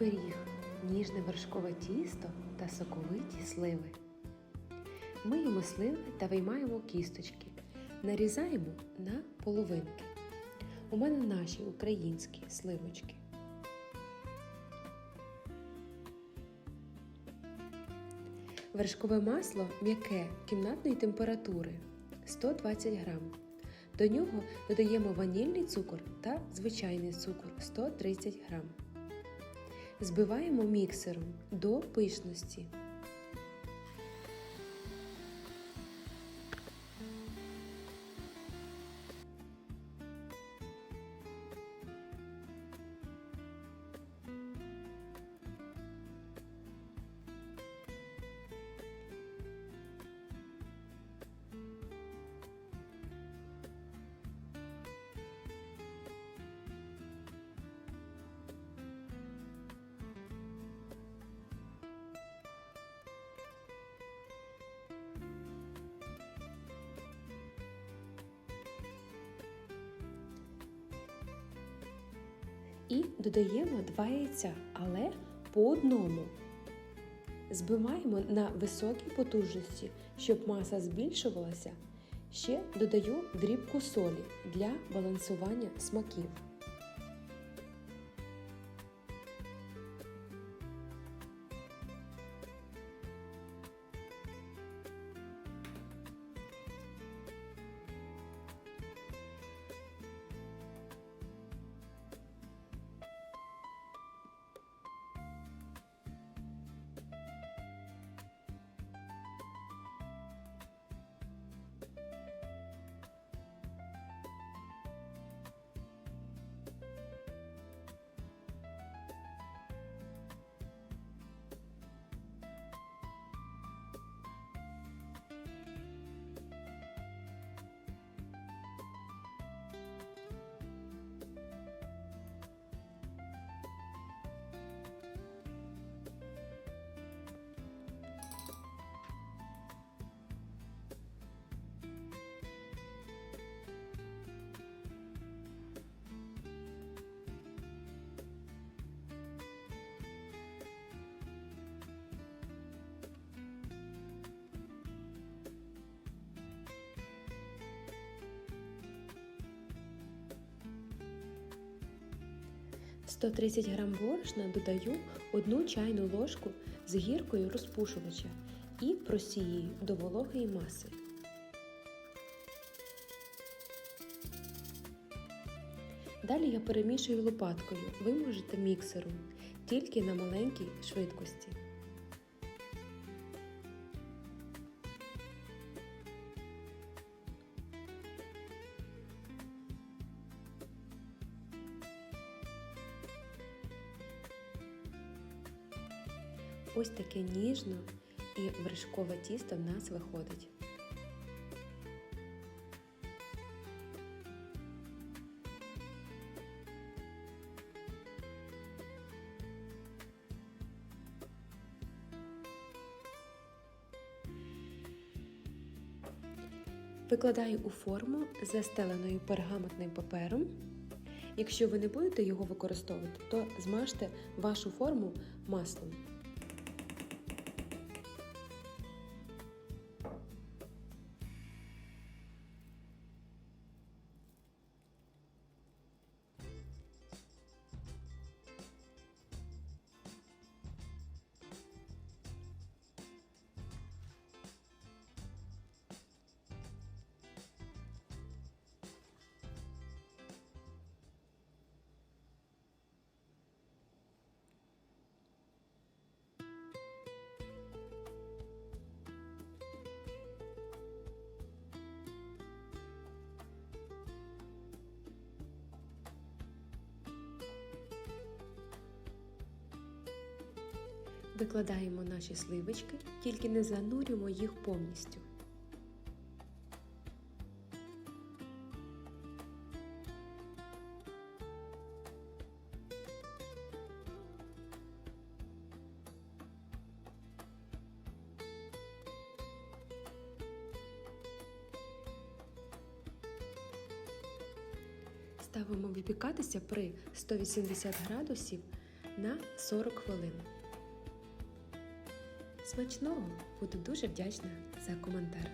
пиріг, ніжне вершкове тісто та соковиті сливи. Миємо сливи та виймаємо кісточки. Нарізаємо на половинки. У мене наші українські сливочки. Вершкове масло м'яке кімнатної температури 120 грам. До нього додаємо ванільний цукор та звичайний цукор 130 грам. Збиваємо міксером до пишності. І додаємо два яйця, але по одному. Збиваємо на високій потужності, щоб маса збільшувалася. Ще додаю дрібку солі для балансування смаків. 130 г борошна додаю 1 чайну ложку з гіркою розпушувача і просію до вологої маси. Далі я перемішую лопаткою, ви можете міксером, тільки на маленькій швидкості. Ось таке ніжно і вершкове тісто в нас виходить. Викладаю у форму застеленою пергаментним папером. Якщо ви не будете його використовувати, то змажте вашу форму маслом. Викладаємо наші сливочки, тільки не занурюємо їх повністю. Ставимо випікатися при 180 градусів на 40 хвилин. Смачного буду дуже вдячна за коментар.